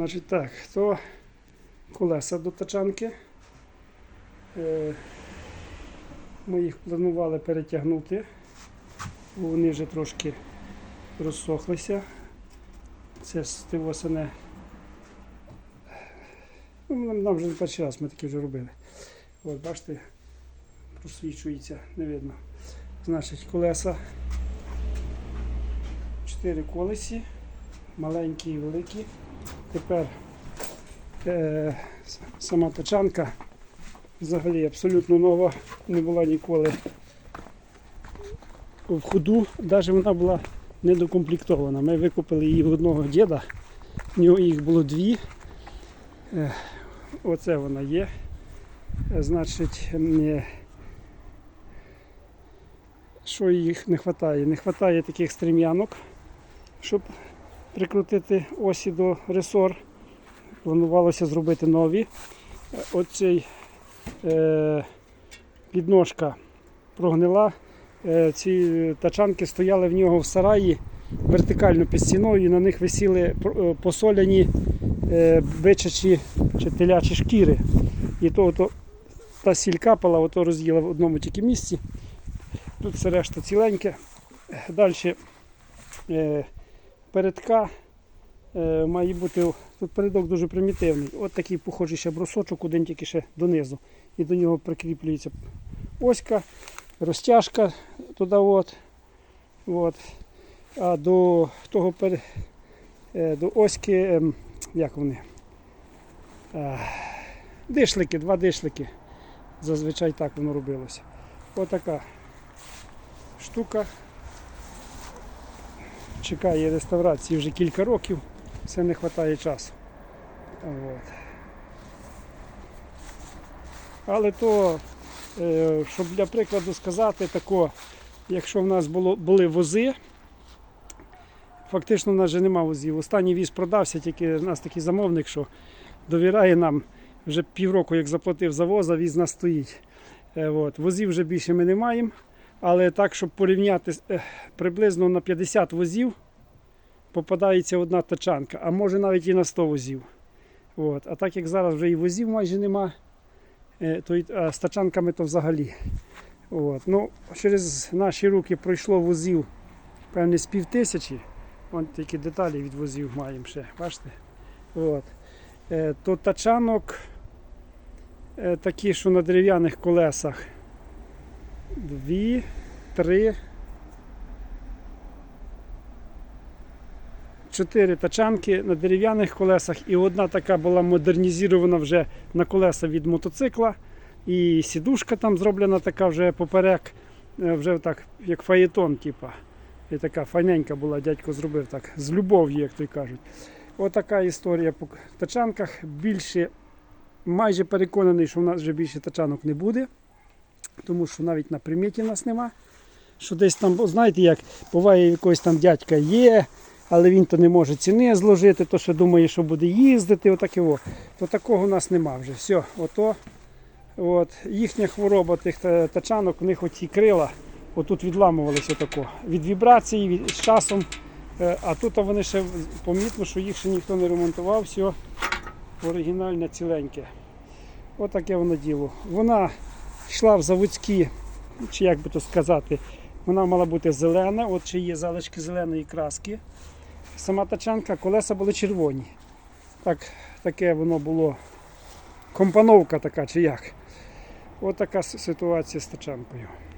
Значить так, то колеса до тачанки. Е, Ми їх планували перетягнути, бо вони вже трошки розсохлися. Це стивосане. Ну, нам, нам вже не перший раз ми такі вже робили. От, бачите, просвічується, не видно. Значить, колеса. Чотири колесі, маленькі і великі. Тепер е, сама тачанка взагалі абсолютно нова, не була ніколи в ходу, навіть вона була недокомплектована. Ми викупили її в одного діда, в нього їх було дві. Е, оце вона є. Е, Значить, мені що їх не вистачає? Не вистачає таких стрім'янок, щоб прикрутити осі до ресор. Планувалося зробити нові. Оцей е, підножка прогнила. Е, ці тачанки стояли в нього в сараї вертикально під стіною, і на них висіли е, посоляні е, бичачі чи телячі шкіри. І то, то та сіль капала, ото роз'їла в одному тільки місці. Тут все решта ціленьке. Далі е, передка е, має бути. Тут передок дуже примітивний. От такий похожий ще брусочок, один тільки ще донизу. І до нього прикріплюється оська, розтяжка туди. От. От. А до того пер... е, до оськи, ем, як вони? Е, дишлики, два дишлики. Зазвичай так воно робилося. Отака штука. Чекає реставрації вже кілька років, все не вистачає часу. От. Але то, е, щоб для прикладу сказати, тако, якщо в нас було, були вози, фактично в нас вже нема возів. Останній віз продався, тільки в нас такий замовник, що довіряє нам вже півроку, як заплатив за воз, а віз нас стоїть. Е, От. Возів вже більше ми не маємо. Але так, щоб порівняти е, приблизно на 50 возів попадається одна тачанка, а може навіть і на 100 возів. От. А так як зараз вже і возів майже нема, е, то й, а з тачанками то взагалі. От. Ну, через наші руки пройшло возів певне з пів тисячі. Вон тільки деталі від возів маємо ще, бачите? От. Е, то тачанок такі, що на дерев'яних колесах. Дві, три, чотири тачанки на дерев'яних колесах, і одна така була модернізована вже на колеса від мотоцикла. І сідушка там зроблена така вже поперек, е, вже так, як фаєтон, типа. І така файненька була, дядько зробив так, з любов'ю, як то й кажуть. Отака історія по тачанках. Більше, майже переконаний, що в нас вже більше тачанок не буде тому що навіть на приміті нас нема. Що десь там, знаєте, як буває, якогось там дядька є, але він то не може ціни зложити, то що думає, що буде їздити, отаке о. То такого у нас нема вже. Все, ото. От, їхня хвороба тих тачанок, у них оці крила отут відламувалися тако. Від вібрації, від, з часом. Е, А тут вони ще помітно, що їх ще ніхто не ремонтував, все оригінальне ціленьке. Отаке воно діло. Вона йшла в заводські, чи як би то сказати, вона мала бути зелена, от чи є залишки зеленої краски. Сама тачанка, колеса були червоні. Так, таке воно було. Компоновка така чи як. От така ситуація з тачанкою.